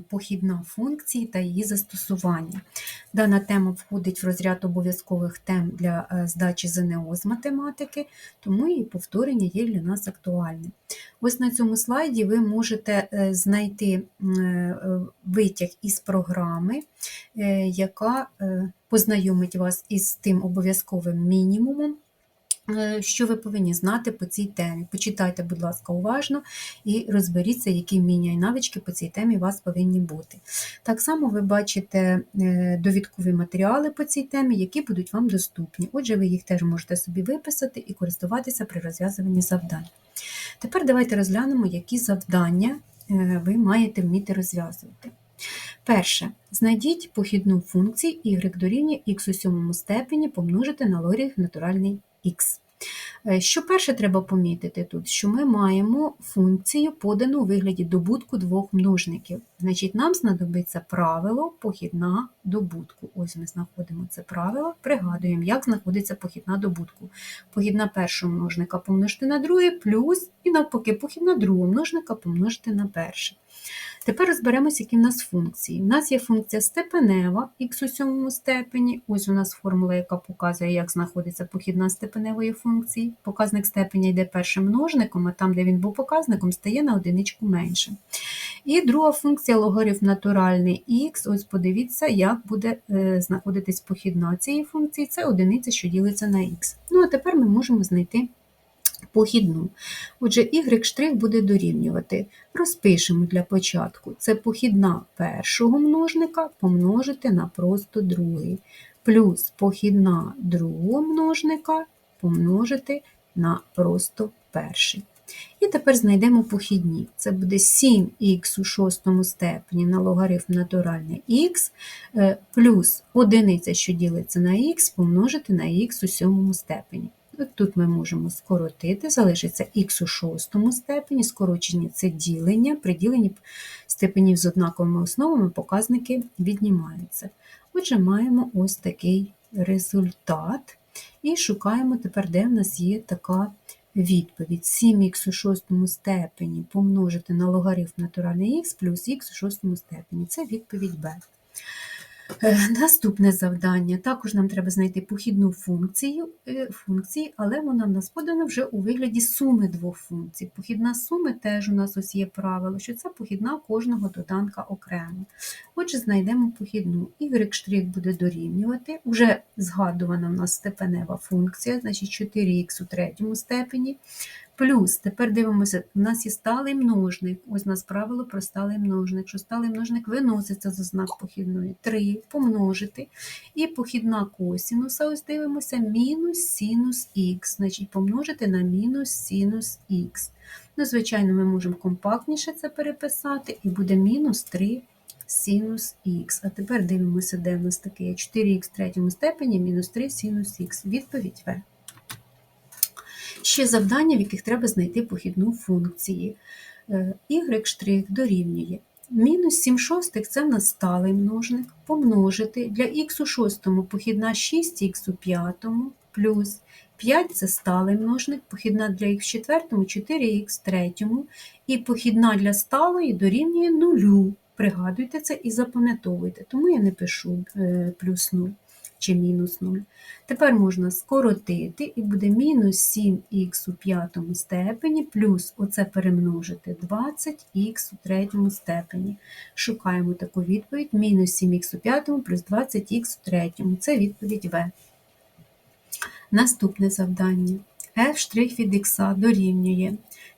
похідна функції та її застосування. Дана тема входить в розряд обов'язкових тем для е, здачі ЗНО з математики, тому її повторення є для нас актуальним. Ось на цьому слайді ви можете е, знайти е, витяг із програми, яка познайомить вас із тим обов'язковим мінімумом. Е, Що ви повинні знати по цій темі? Почитайте, будь ласка, уважно і розберіться, які вміння і навички по цій темі у вас повинні бути. Так само ви бачите е, довідкові матеріали по цій темі, які будуть вам доступні. Отже, ви їх теж можете собі виписати і користуватися при розв'язуванні завдань. Тепер давайте розглянемо, які завдання е, ви маєте вміти розв'язувати. Перше, знайдіть похідну функцію y дорівнює x у сьомому степені помножити на логарифм натуральний x. Е, Що перше треба помітити тут, що ми маємо функцію, подану у вигляді добутку двох множників. Значить, нам знадобиться правило похідна добутку. Ось ми знаходимо це правило, пригадуємо, як знаходиться похідна добутку. Похідна першого множника помножити на другий, плюс, і навпаки, похідна другого множника помножити на перший. Тепер розберемося, які в нас функції. У нас є функція степенева х у сьомому степені. Ось у нас формула, яка показує, як знаходиться похідна степеневої функції. Показник степеня йде першим множником, а там, де він був показником, стає на одиничку менше. І друга функція логарифм натуральний х. Ось подивіться, як буде е, знаходитись похідна цієї функції. Це одиниця, що ділиться на х. Ну а тепер ми можемо знайти похідну. Отже, y' буде дорівнювати. Розпишемо для початку. Це похідна першого множника помножити на просто другий. Плюс похідна другого множника помножити на просто перший. І тепер знайдемо похідні. Це буде 7х у шостому степені на логарифм натуральний х, е, плюс одиниця, що ділиться на х, помножити на х у сьомому степені. От Тут ми можемо скоротити, залишиться х у шостому степені, скорочення це ділення, при діленні степенів з однаковими основами показники віднімаються. Отже, маємо ось такий результат. І шукаємо тепер, де в нас є така відповідь. 7х у шостому степені помножити на логарифм натуральний х плюс х у шостому степені. Це відповідь Б. Е, Наступне завдання. Також нам треба знайти похідну функцію, е, функції, але вона в нас подана вже у вигляді суми двох функцій. Похідна суми теж у нас ось є правило, що це похідна кожного доданка окремо. Отже, знайдемо похідну. y' буде дорівнювати. Вже згадувана в нас степенева функція, значить 4х у третьому степені. Плюс, тепер дивимося, у нас є сталий множник. Ось у нас правило про сталий множник. Що сталий множник виноситься за знак похідної 3 помножити. І похідна косінуса, ось дивимося, мінус синус х. Значить, помножити на мінус синус х. Ну, звичайно, ми можемо компактніше це переписати, і буде мінус 3 синус х. А тепер дивимося, де в нас таке 4х в третьому степені, мінус 3 синус х. Відповідь В. Ще завдання, в яких треба знайти похідну функції. Е, y' дорівнює. Мінус 7 шостих це в нас сталий множник. Помножити для х у шостому похідна 6х у п'ятому, плюс 5 це сталий множник, похідна для х в четвертому 4х в третьому, і похідна для сталої дорівнює нулю. Пригадуйте це і запам'ятовуйте, тому я не пишу е, плюс 0 чи мінус 0. Тепер можна скоротити, і буде мінус 7х у п'ятому степені, плюс оце перемножити 20х у третьому степені. Шукаємо таку відповідь: мінус 7х у п'ятому плюс 20х у третьому. Це відповідь В. Наступне завдання. f' від х дорівнює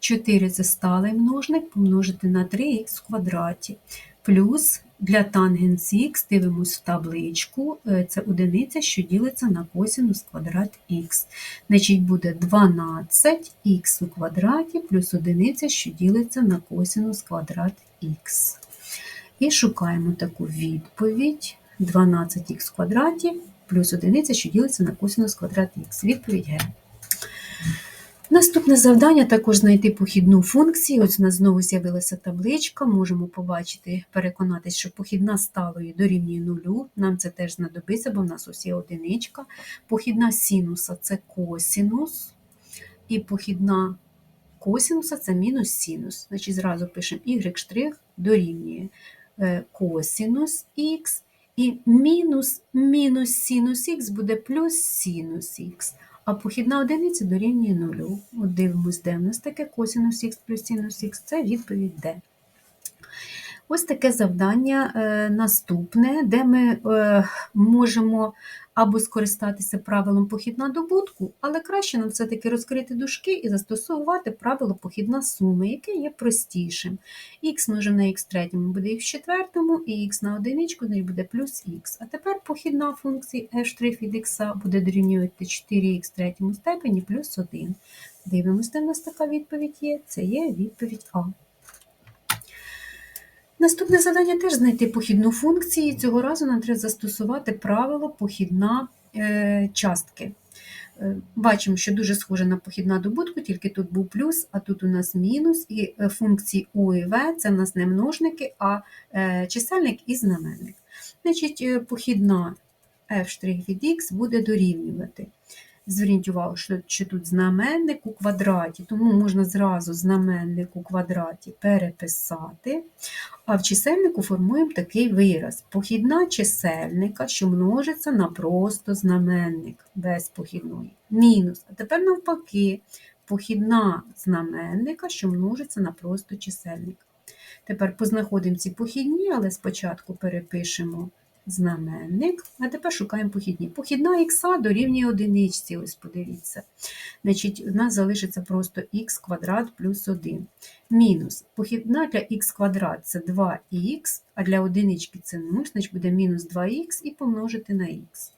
4 це сталий множник помножити на 3х в квадраті. Плюс для тангенс х дивимось в табличку, е, це одиниця, що ділиться на косинус квадрат х. Значить, буде 12х у квадраті плюс одиниця, що ділиться на косинус квадрат х. І шукаємо таку відповідь: 12х в квадраті плюс одиниця, що ділиться на косинус квадрат х. Відповідь Г. Наступне завдання також знайти похідну функцію. Ось у нас знову з'явилася табличка, можемо побачити, переконатися, що похідна сталої дорівнює нулю. Нам це теж знадобиться, бо в нас ось є одиничка. Похідна синуса це косинус, і похідна косинуса це мінус синус. Значить, зразу пишемо y' дорівнює е, косінус х, і мінус мінус синус х буде плюс синус х. А похідна одиниця дорівнює нулю. От дивимось, де в нас таке косінус х плюс синус х, це відповідь Д. Ось таке завдання е, наступне, де ми е, можемо або скористатися правилом похідна добутку, але краще нам все-таки розкрити дужки і застосовувати правило похідна суми, яке є простішим. х множимо на х третьому буде х четвертому, і х на одиничку ну, буде плюс х. А тепер похідна функція f' від х буде дорівнювати 4х в третьому степені плюс 1. Дивимося, де в нас така відповідь є. Це є відповідь А. Наступне завдання теж знайти похідну функцію. Цього разу нам треба застосувати правило похідна е, частки. Е, Бачимо, що дуже схоже на похідна добутку, тільки тут був плюс, а тут у нас мінус. І е, функції У і В це в нас не множники, а чисельник і знаменник. Значить, похідна f' від х буде дорівнювати. Зверніть увагу, що, що тут знаменник у квадраті, тому можна зразу знаменник у квадраті переписати. А в чисельнику формуємо такий вираз. Похідна чисельника, що множиться на просто знаменник без похідної. Мінус. А тепер навпаки, похідна знаменника, що множиться на просто чисельник. Тепер познаходимо ці похідні, але спочатку перепишемо знаменник, а тепер шукаємо похідні. Похідна х дорівнює одиничці, ось подивіться. Значить, У нас залишиться просто х квадрат плюс 1. Мінус. Похідна для х квадрат це 2х, а для одинички це 0, значить буде мінус 2х і помножити на х.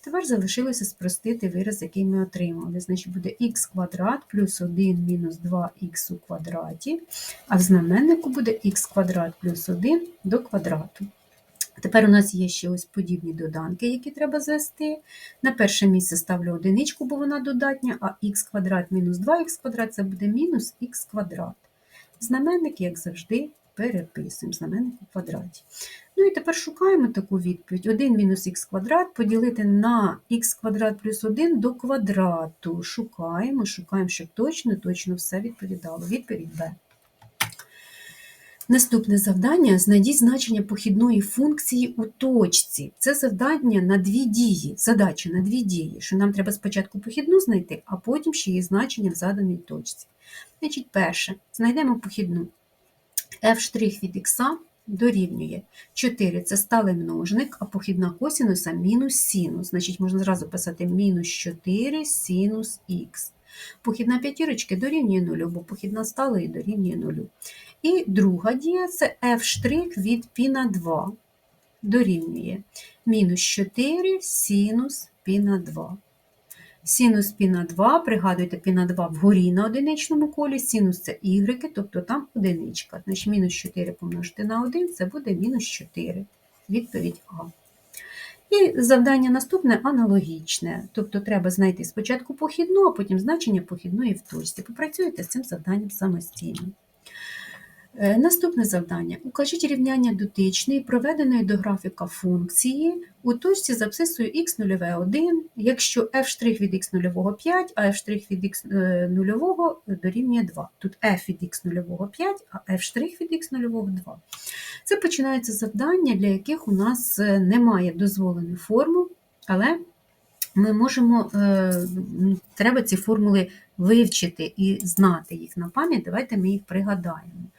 Тепер залишилося спростити вираз, який ми отримали. Значить, буде х квадрат плюс 1 мінус 2х у квадраті, а в знаменнику буде х квадрат плюс 1 до квадрату. Тепер у нас є ще ось подібні доданки, які треба звести. На перше місце ставлю одиничку, бо вона додатня, а х квадрат мінус 2х квадрат це буде мінус х квадрат. Знаменник, як завжди, переписуємо знаменник у квадраті. Ну і тепер шукаємо таку відповідь. 1 мінус х квадрат поділити на х квадрат плюс 1 до квадрату. Шукаємо, шукаємо, щоб точно, точно все відповідало. Відповідь Б. Наступне завдання знайдіть значення похідної функції у точці. Це завдання на дві дії, задача на дві дії, що нам треба спочатку похідну знайти, а потім ще її значення в заданій точці. Значить, перше, знайдемо похідну f' від х дорівнює 4 це сталий множник, а похідна косінуса мінус синус. Значить, можна зразу писати мінус 4 синус х. Похідна п'ятірочки дорівнює 0, бо похідна сталої дорівнює 0. І друга дія це f' від π на 2 дорівнює мінус 4 синус π на 2. Синус π на 2, пригадуйте, π на 2 вгорі на одиничному колі, синус це y, тобто там одиничка. Значить, мінус 4 помножити на 1 це буде мінус 4. Відповідь А. І завдання наступне аналогічне. Тобто треба знайти спочатку похідну, а потім значення похідної в точці. Попрацюйте з цим завданням самостійно. Е, Наступне завдання. Укажіть рівняння дотичної, проведеної до графіка функції. У точці з абсцисою х 1, якщо f' від х 5, а f' від х 0 дорівнює 2. Тут f від х 5, а f' від х 2. Це починається завдання, для яких у нас е, немає дозволених формул, але ми можемо, е, треба ці формули вивчити і знати їх на пам'ять. Давайте ми їх пригадаємо.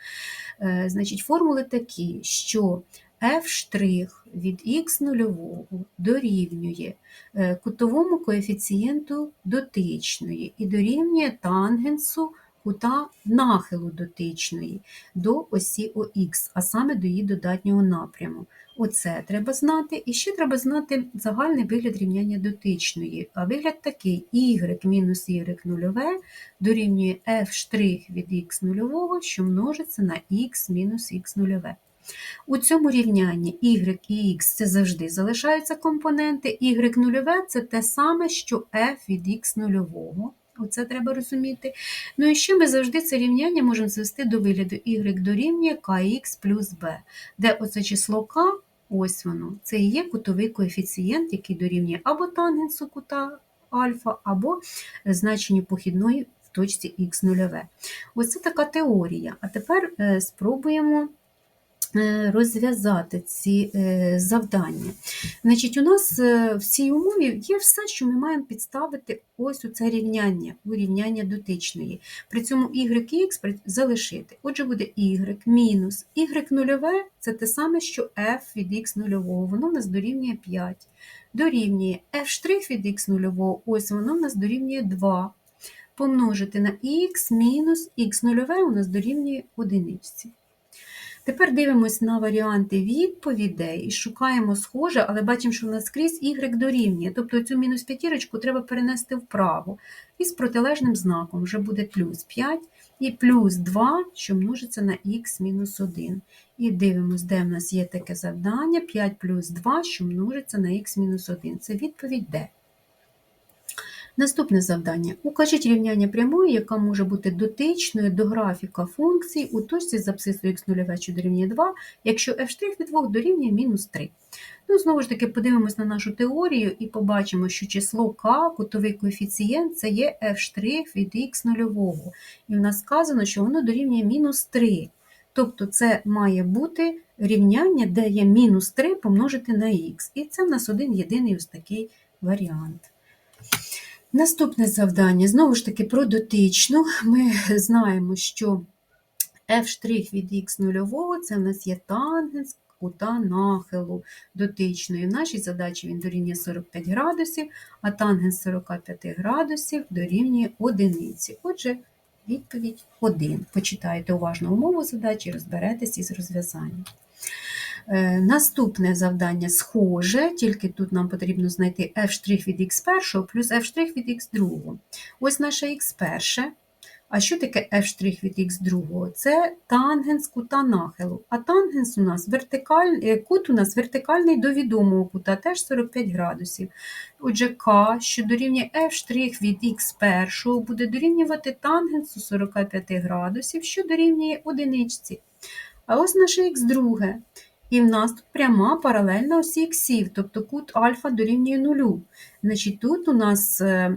Е, Значить, формули такі, що f' від х0 дорівнює е, кутовому коефіцієнту дотичної і дорівнює тангенсу кута нахилу дотичної до осі ОХ, а саме до її додатнього напряму. Оце треба знати. І ще треба знати загальний вигляд рівняння дотичної. А вигляд такий: y мінус y нульове дорівнює f' від x нульового, що множиться на x мінус x нульове. У цьому рівнянні y і x це завжди залишаються компоненти, y нульове це те саме, що f від x нульового. Оце треба розуміти. Ну і ще ми завжди це рівняння можемо звести до вигляду y дорівнює kx плюс b, де оце число k, ось воно, це і є кутовий коефіцієнт, який дорівнює або тангенсу кута альфа, або значенню похідної в точці х нульове. Ось це така теорія. А тепер е, спробуємо розв'язати ці е, завдання. Значить, у нас е, в цій умові є все, що ми маємо підставити ось у це рівняння, у рівняння дотичної. При цьому y x залишити. Отже, буде y мінус y нульове це те саме, що f від x нульового, воно в нас дорівнює 5. Дорівнює f' від x нульового, ось воно в нас дорівнює 2. Помножити на x мінус x нульове у нас дорівнює одиниці. Тепер дивимось на варіанти відповідей і шукаємо схоже, але бачимо, що в нас скрізь y дорівнює. Тобто цю мінус п'ятірочку треба перенести вправо. І з протилежним знаком вже буде плюс 5 і плюс 2, що множиться на х мінус 1. І дивимось, де в нас є таке завдання. 5 плюс 2, що множиться на х мінус 1. Це відповідь Д. Наступне завдання. Укажіть рівняння прямої, яка може бути дотичною до графіка функцій у точці з абсцисою х0, що дорівнює 2, якщо f' від 2 дорівнює мінус 3. Ну, знову ж таки, подивимось на нашу теорію і побачимо, що число k, кутовий коефіцієнт, це є f' від х0. І в нас сказано, що воно дорівнює мінус 3. Тобто це має бути рівняння, де є мінус 3 помножити на х. І це в нас один єдиний ось такий варіант. Наступне завдання, знову ж таки, про дотичну. Ми знаємо, що f' від х нульового це в нас є тангенс кута нахилу дотичної. В нашій задачі він дорівнює 45 градусів, а тангенс 45 градусів дорівнює одиниці. Отже, відповідь 1. Почитайте уважно умову задачі розберетесь із розв'язанням. Е, Наступне завдання схоже, тільки тут нам потрібно знайти f' від x1 плюс f' від x2. Ось наша x1. А що таке f' від x2? Це тангенс кута нахилу. А тангенс у нас вертикаль... е, кут у нас вертикальний до відомого кута, теж 45 градусів. Отже, k, що дорівнює f' від x1, буде дорівнювати тангенсу 45 градусів, що дорівнює одиничці. А ось наше х2. І в нас тут пряма паралельна осі іксів, тобто кут альфа дорівнює нулю. Значить, тут у нас е,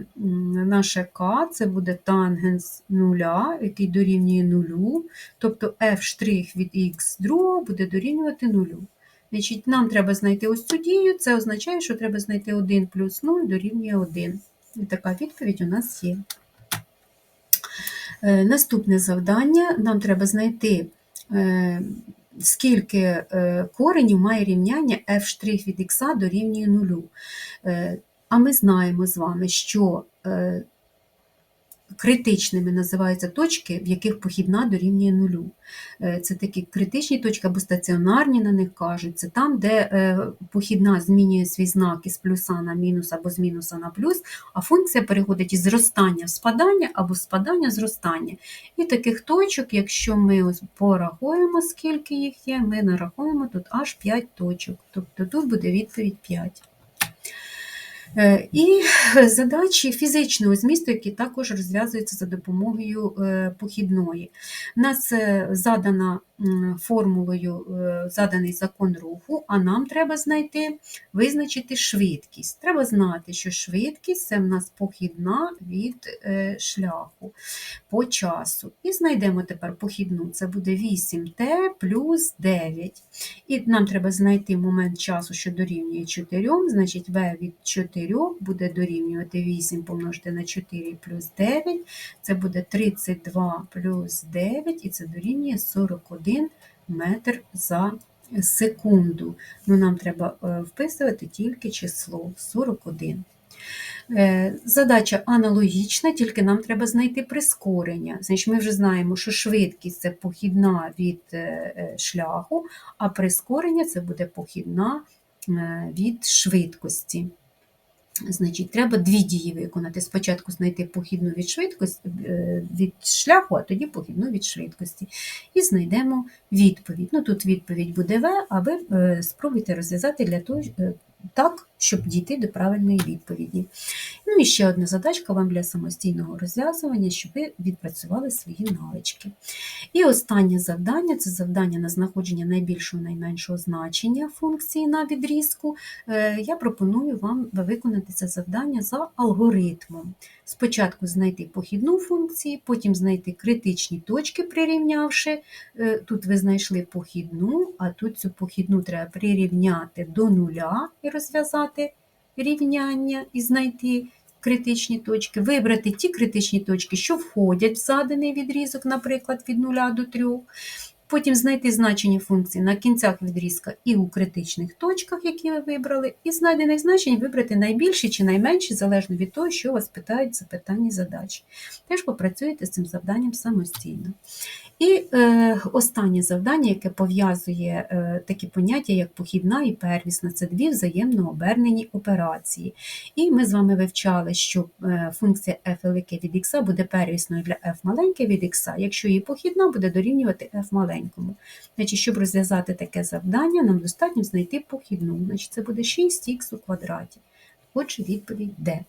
наше К це буде тангенс нуля, який дорівнює нулю, тобто f' від х2 буде дорівнювати нулю. Значить, Нам треба знайти ось цю дію, це означає, що треба знайти 1 плюс 0 дорівнює 1. І така відповідь у нас є. Е, Наступне завдання нам треба знайти. Скільки е, коренів має рівняння f' від х дорівнює нулю. Е, А ми знаємо з вами, що е, критичними називаються точки, в яких похідна дорівнює нулю. Е, Це такі критичні точки або стаціонарні на них кажуть. Це там, де е, похідна змінює свій знак із плюса на мінус або з мінуса на плюс, а функція переходить із зростання в спадання або спадання в зростання. І таких точок, якщо ми ось порахуємо, скільки їх є, ми нарахуємо тут аж 5 точок. Тобто тут буде відповідь 5. Е, І задачі фізичного змісту, які також розв'язуються за допомогою е, похідної. У нас е, задана формулою е, заданий закон руху, а нам треба знайти, визначити швидкість. Треба знати, що швидкість це в нас похідна від е, шляху по часу. І знайдемо тепер похідну, це буде 8t плюс 9. І нам треба знайти момент часу, що дорівнює 4, значить v від 4 буде дорівнювати 8 помножити на 4 плюс 9, це буде 32 плюс 9, і це дорівнює 41 метр за секунду. Ну, Нам треба е, вписувати тільки число 41. Е, Задача аналогічна, тільки нам треба знайти прискорення. Значить, Ми вже знаємо, що швидкість це похідна від е, шляху, а прискорення це буде похідна від швидкості. Значить, треба дві дії виконати. Спочатку знайти похідну від швидкості е, від шляху, а тоді похідну від швидкості. І знайдемо відповідь. Ну, Тут відповідь буде В, а ви е, спробуйте розв'язати для того, е, так, щоб дійти до правильної відповіді. Ну і ще одна задачка вам для самостійного розв'язування, щоб ви відпрацювали свої навички. І останнє завдання це завдання на знаходження найбільшого найменшого значення функції на відрізку. Е, Я пропоную вам виконати це завдання за алгоритмом. Спочатку знайти похідну функцію, потім знайти критичні точки, прирівнявши. Е, Тут ви знайшли похідну, а тут цю похідну треба прирівняти до нуля розв'язати рівняння і знайти критичні точки, вибрати ті критичні точки, що входять в заданий відрізок, наприклад, від 0 до 3. Потім знайти значення функції на кінцях відрізка і у критичних точках, які ви вибрали, і знайдених значень вибрати найбільші чи найменші, залежно від того, що вас питають в запитанні задачі. Теж попрацюєте з цим завданням самостійно. І е, останнє завдання, яке пов'язує е, такі поняття, як похідна і первісна, це дві взаємно обернені операції. І ми з вами вивчали, що е, функція f велике від x буде первісною для f маленьке від x, якщо її похідна буде дорівнювати f маленькому. Значить, щоб розв'язати таке завдання, нам достатньо знайти похідну. Значить, це буде 6х у квадраті. Отже, відповідь D.